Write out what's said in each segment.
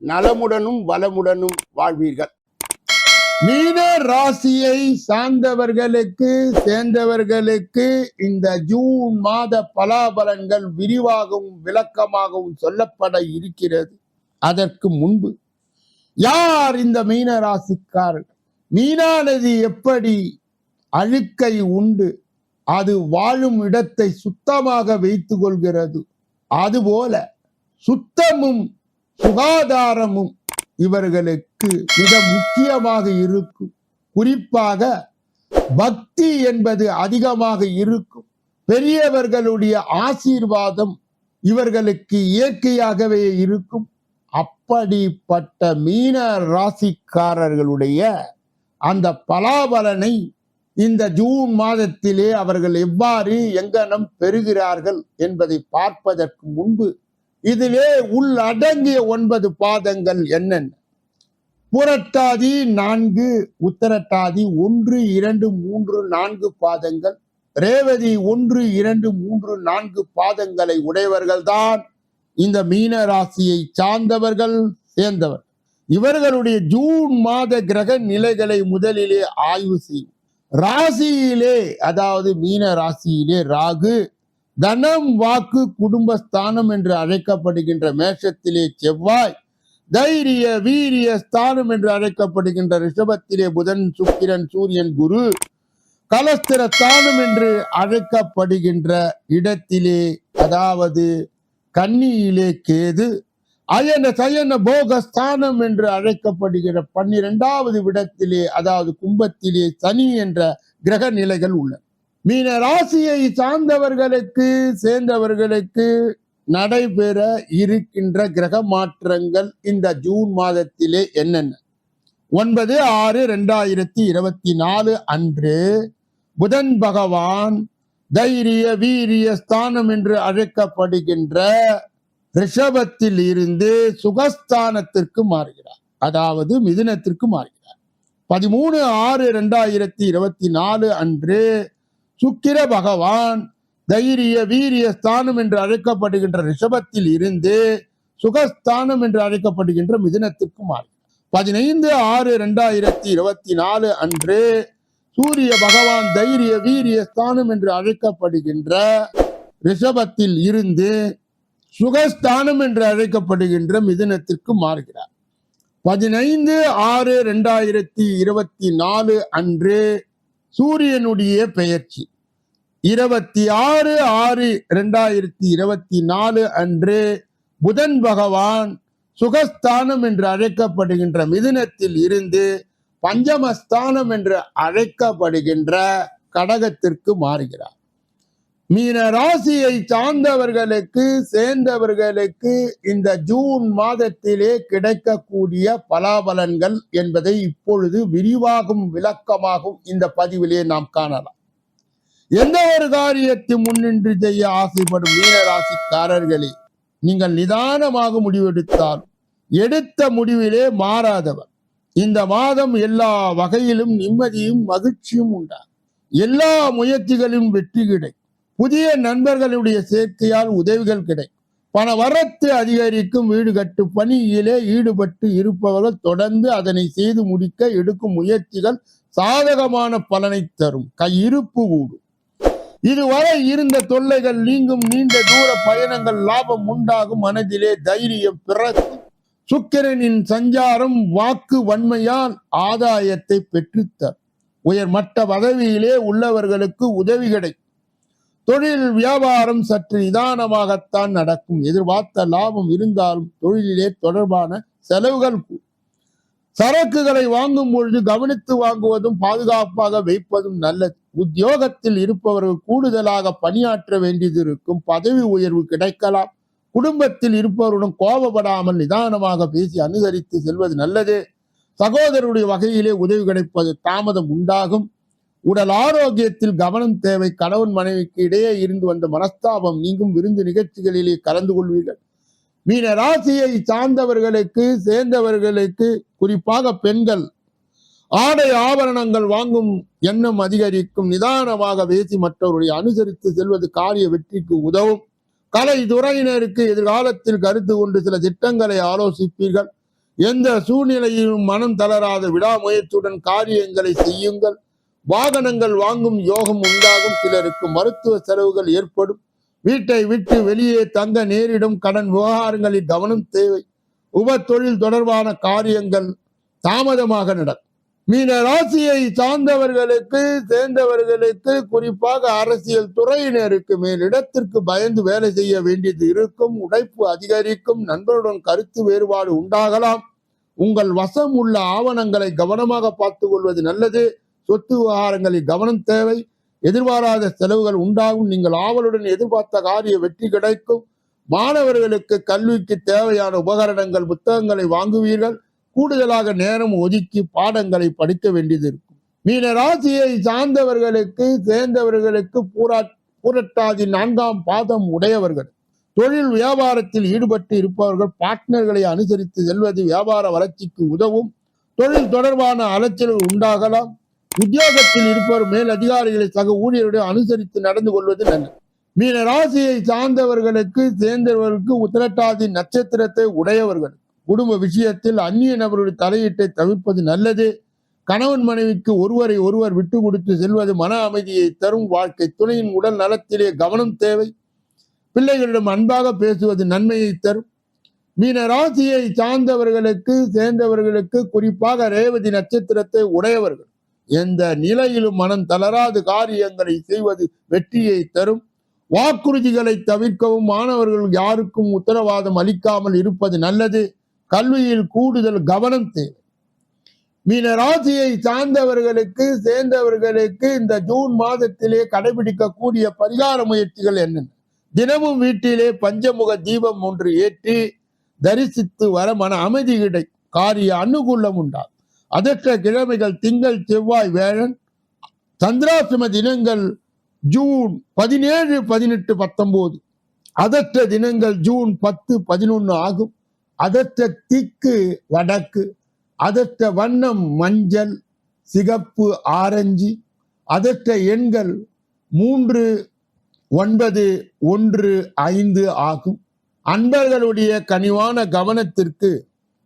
நலமுடனும் வளமுடனும் வாழ்வீர்கள். மீன ராசியை சார்ந்தவர்களுக்கு சேர்ந்தவர்களுக்கு இந்த ஜூன் மாத பலாபலன்கள் விரிவாகவும் விளக்கமாகவும் சொல்லப்பட இருக்கிறது. அதற்கு முன்பு யார் இந்த மீன ராசிக்காரர்கள்? மீனானது எப்படி அழுக்கை உண்டு? அது வாழும் இடத்தை சுத்தமாக வைத்துக் கொள்கிறது. அதுபோல சுத்தமும் சுகாதாரமும் இவர்களுக்கு மிக முக்கியமாக இருக்கும். குறிப்பாக பக்தி என்பது அதிகமாக இருக்கும். பெரியவர்களுடைய ஆசீர்வாதம் இவர்களுக்கு இயற்கையாகவே இருக்கும். அப்படிப்பட்ட மீன ராசிக்காரர்களுடைய அந்த பலாபலனை இந்த ஜூன் மாதத்திலே அவர்கள் எவ்வாறு எங்கனம் பெறுகிறார்கள் என்பதை பார்ப்பதற்கு முன்பு இதிலே உள்ளடங்கிய ஒன்பது பாதங்கள் என்னென்ன? புரட்டாதி நான்கு உத்தரட்டாதி ஒன்று இரண்டு மூன்று நான்கு பாதங்கள். ரேவதி ஒன்று இரண்டு மூன்று நான்கு பாதங்களை உடையவர்கள்தான். இந்த மீன ராசியை சார்ந்தவர்கள் சேர்ந்தவர். இவர்களுடைய ஜூன் மாத கிரக நிலைகளை முதலிலே ஆய்வு செய்யும். ராசியிலே அதாவது மீன ராசியிலே ராகு தனம் வாக்கு குடும்பஸ்தானம் என்று அழைக்கப்படுகின்ற மேஷத்திலே செவ்வாய் தைரிய வீரிய ஸ்தானம் என்று அழைக்கப்படுகின்ற ரிஷபத்திலே புதன் சுக்கிரன் சூரியன் குரு கலஸ்திர ஸ்தானம் என்று அழைக்கப்படுகின்ற இடத்திலே அதாவது கன்னியிலே கேது அயன சயன போக ஸ்தானம் என்று அழைக்கப்படுகிற பன்னிரெண்டாவது விடத்திலே அதாவது கும்பத்திலே சனி என்ற கிரக நிலைகள் உள்ளன. மீன ராசியை சார்ந்தவர்களுக்கு சேர்ந்தவர்களுக்கு நடைபெற இருக்கின்ற கிரக மாற்றங்கள் இந்த ஜூன் மாதத்திலே என்னென்ன? ஒன்பது ஆறு ரெண்டாயிரத்தி இருபத்தி நாலு அன்று புதன் பகவான் தைரிய வீரிய ஸ்தானம் என்று அழைக்கப்படுகின்ற ரிஷபத்தில் இருந்து சுகஸ்தானத்திற்கு மாறுகிறார். அதாவது மிதுனத்திற்கு மாறுகிறார். பதிமூணு ஆறு ரெண்டாயிரத்தி இருபத்தி நாலு அன்று சுக்கிர பகவான் தைரிய வீரிய ஸ்தானம் என்று அழைக்கப்படுகின்ற ரிஷபத்தில் இருந்து சுகஸ்தானம் என்று அழைக்கப்படுகின்ற மிதுனத்திற்கு மாறி. பதினைந்து ஆறு ரெண்டாயிரத்தி இருபத்தி நாலு அன்று சூரிய பகவான் தைரிய வீரிய ஸ்தானம் என்று அழைக்கப்படுகின்ற ரிஷபத்தில் இருந்து சுகஸ்தானம் என்று அழைக்கப்படுகின்ற மிதுனத்திற்கு மாறுகிறார். பதினைந்து ஆறு ரெண்டாயிரத்தி இருபத்தி நாலு அன்று சூரியனுடைய பெயர்ச்சி. இருபத்தி ஆறு ஆறு இரண்டாயிரத்தி இருபத்தி நாலு அன்று புதன் பகவான் சுகஸ்தானம் என்று அழைக்கப்படுகின்ற மிதுனத்தில் இருந்து பஞ்சமஸ்தானம் என்று அழைக்கப்படுகின்ற கடகத்திற்கு மாறுகிறார். மீன ராசியை சார்ந்தவர்களுக்கு சேர்ந்தவர்களுக்கு இந்த ஜூன் மாதத்திலே கிடைக்கக்கூடிய பலாபலன்கள் என்பதை இப்பொழுது விரிவாகும் விளக்கமாகும் இந்த பதிவிலே நாம் காணலாம். எந்த ஒரு காரியத்தை முன்னின்று செய்ய ஆசைப்படும் மீனராசிக்காரர்களே நீங்கள் நிதானமாக முடிவெடுத்தால் எடுத்த முடிவிலே மாறாதவர். இந்த மாதம் எல்லா வகையிலும் நிம்மதியும் மகிழ்ச்சியும் உண்டாகும். எல்லா முயற்சிகளிலும் வெற்றி கிடை புதிய நண்பர்களுடைய சேர்க்கையால் உதவிகள் கிடைக்கும் பண வரத்து அதிகரிக்கும் வீடு கட்டு பணியிலே ஈடுபட்டு இருப்பவர்கள் தொடர்ந்து அதனை செய்து முடிக்க எடுக்கும் முயற்சிகள் சாதகமான பலனை தரும். கையிருப்பு கூடும் இதுவரை இருந்த தொல்லைகள் நீங்கும் நீண்ட தூர பயணங்கள் லாபம் உண்டாகும். மனதிலே தைரியம் பிறக்கும். சுக்கிரனின் சஞ்சாரம் வாக்கு வன்மையால் ஆதாயத்தை பெற்றுத்தரும். உயர்மட்ட பதவியிலே உள்ளவர்களுக்கு உதவி கிடைக்கும். தொழில் வியாபாரம் சற்று நிதானமாகத்தான் நடக்கும். எதிர்பார்த்த லாபம் இருந்தாலும் தொழிலிலே தொடர்பான செலவுகள் சரக்குகளை வாங்கும் பொழுது கவனித்து வாங்குவதும் பாதுகாப்பாக வைப்பதும் நல்லது. உத்தியோகத்தில் இருப்பவர்கள் கூடுதலாக பணியாற்ற வேண்டியது இருக்கும். பதவி உயர்வு கிடைக்கலாம். குடும்பத்தில் இருப்பவருடன் கோபப்படாமல் நிதானமாக பேசி அனுசரித்து செல்வது நல்லது. சகோதரருடைய வகையிலே உதவி கிடைப்பது தாமதம் உண்டாகும். உடல் ஆரோக்கியத்தில் கவனம் தேவை. கணவன் மனைவிக்கு இடையே இருந்து வந்த மனஸ்தாபம் நீங்கும் விருந்து நிகழ்ச்சிகளிலே கலந்து கொள்வீர்கள். மீன ராசியை சார்ந்தவர்களுக்கு சேர்ந்தவர்களுக்கு குறிப்பாக பெண்கள் ஆடை ஆபரணங்கள் வாங்கும் எண்ணம் அதிகரிக்கும். நிதானமாக பேசி மற்றவருடைய அனுசரித்து செல்வது காரிய வெற்றிக்கு உதவும். கலை துறையினருக்கு எதிர்காலத்தில் கருத்து கொண்டு சில திட்டங்களை ஆலோசிப்பீர்கள். எந்த சூழ்நிலையிலும் மனம் தளராத விடாமுயற்சியுடன் காரியங்களை செய்யுங்கள். வாகனங்கள் வாங்கும் யோகம் உண்டாகும். சிலருக்கு மருத்துவ செலவுகள் ஏற்படும். வீட்டை விட்டு வெளியே தங்க நேரிடும். கடன் விவகாரங்களில் கவனம் தேவை. உப தொழில் தொடர்பான காரியங்கள் தாமதமாக நடக்கும். மீன ராசியை சார்ந்தவர்களுக்கு சேர்ந்தவர்களுக்கு குறிப்பாக அரசியல் துறையினருக்கு மேலிடத்திற்கு பயந்து வேலை செய்ய வேண்டியது இருக்கும். உழைப்பு அதிகரிக்கும். நண்பருடன் கருத்து வேறுபாடு உண்டாகலாம். உங்கள் வசம் உள்ள ஆவணங்களை கவனமாக பார்த்துக் கொள்வது நல்லது. சொத்து விவகாரங்களில் கவனம் தேவை. எதிர்பாராத செலவுகள் உண்டாகும். நீங்கள் ஆவலுடன் எதிர்பார்த்த காரிய வெற்றி கிடைக்கும். மாணவர்களுக்கு கல்விக்கு தேவையான உபகரணங்கள் புத்தகங்களை வாங்குவீர்கள். கூடுதலாக நேரம் ஒதுக்கி பாடங்களை படிக்க வேண்டியது இருக்கும். மீன ராசியை சார்ந்தவர்களுக்கு சேர்ந்தவர்களுக்கு பூரா பூரட்டாதி நான்காம் பாதம் உடையவர்கள். தொழில் வியாபாரத்தில் ஈடுபட்டு இருப்பவர்கள் பார்ட்னர்களை அனுசரித்து செல்வது வியாபார வளர்ச்சிக்கு உதவும். தொழில் தொடர்பான அலைச்சல்கள் உண்டாகலாம். உத்தியோகத்தில் இருப்பவர் மேல் அதிகாரிகளை சக ஊழியருடைய அனுசரித்து நடந்து கொள்வது நல்லது மீன ராசியை சார்ந்தவர்களுக்கு சேர்ந்தவர்களுக்கு உத்திரட்டாதி நட்சத்திரத்தை உடையவர்கள். குடும்ப விஷயத்தில் அந்நிய நபருடைய தலையீட்டை தவிர்ப்பது நல்லது. கணவன் மனைவிக்கு ஒருவரை ஒருவர் விட்டு கொடுத்து செல்வது மன அமைதியை தரும் வாழ்க்கை. துணையின் உடல் நலத்திலே கவனம் தேவை. பிள்ளைகளிடம் அன்பாக பேசுவது நன்மையை தரும். மீன ராசியை சார்ந்தவர்களுக்கு சேர்ந்தவர்களுக்கு குறிப்பாக ரேவதி நட்சத்திரத்தை உடையவர்கள். எந்த நிலையிலும் மனம் தளராது காரியங்களை செய்வது வெற்றியை தரும். வாக்குறுதிகளை தவிர்க்கவும் மாணவர்கள் யாருக்கும் உத்தரவாதம் அளிக்காமல் இருப்பது நல்லது. கல்வியில் கூடுதல் கவனம் தேவை. மீன ராசியை சார்ந்தவர்களுக்கு சேர்ந்தவர்களுக்கு இந்த ஜூன் மாதத்திலே கடைபிடிக்கக்கூடிய பரிகார முயற்சிகள் என்னென்ன? தினமும் வீட்டிலே பஞ்சமுக தீபம் ஒன்று ஏற்றி தரிசித்து வர மன அமைதி கிடை காரிய அனுகூலம் உண்டாகும். அதற்ற கிழமைகள் திங்கள் செவ்வாய் வேழன் சந்திராசிரம தினங்கள் ஜூன் பதினேழு பதினெட்டு பத்தொன்பது. அதற்ற தினங்கள் ஜூன் பத்து பதினொன்று ஆகும். அதற்ற திக்கு வடக்கு அதற்ற வண்ணம் மஞ்சள் சிகப்பு ஆரஞ்சு அதற்ற எண்கள் மூன்று ஒன்பது ஒன்று ஐந்து ஆகும். அன்பர்களுடைய கனிவான கவனத்திற்கு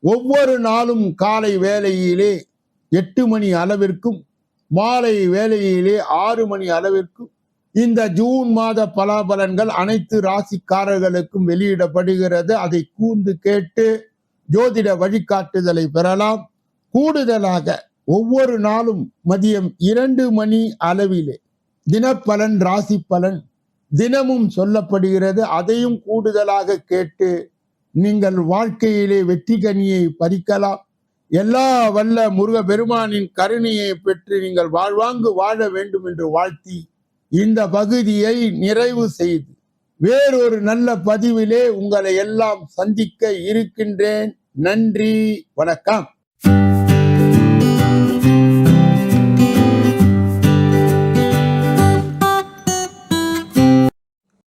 ஒவ்வொரு நாளும் காலை வேலையிலே எட்டு மணி அளவிற்கும் மாலை வேலையிலே ஆறு மணி அளவிற்கும் இந்த ஜூன் மாத பலாபலன்கள் அனைத்து ராசிக்காரர்களுக்கும் வெளியிடப்படுகிறது. அதை கூர்ந்து கேட்டு ஜோதிட வழிகாட்டுதலை பெறலாம். கூடுதலாக ஒவ்வொரு நாளும் மதியம் இரண்டு மணி அளவிலே தினப்பலன் ராசி பலன் தினமும் சொல்லப்படுகிறது. அதையும் கூடுதலாக கேட்டு நீங்கள் வாழ்க்கையிலே வெற்றி கனியை பறிக்கலாம். எல்லா வல்ல முருக பெருமானின் கருணையை பெற்று நீங்கள் வாழ்வாங்கு வாழ வேண்டும் என்று வாழ்த்தி இந்த பகுதியை நிறைவு செய்து வேறொரு நல்ல பதிவிலே உங்களை எல்லாம் சந்திக்க இருக்கின்றேன். நன்றி வணக்கம்.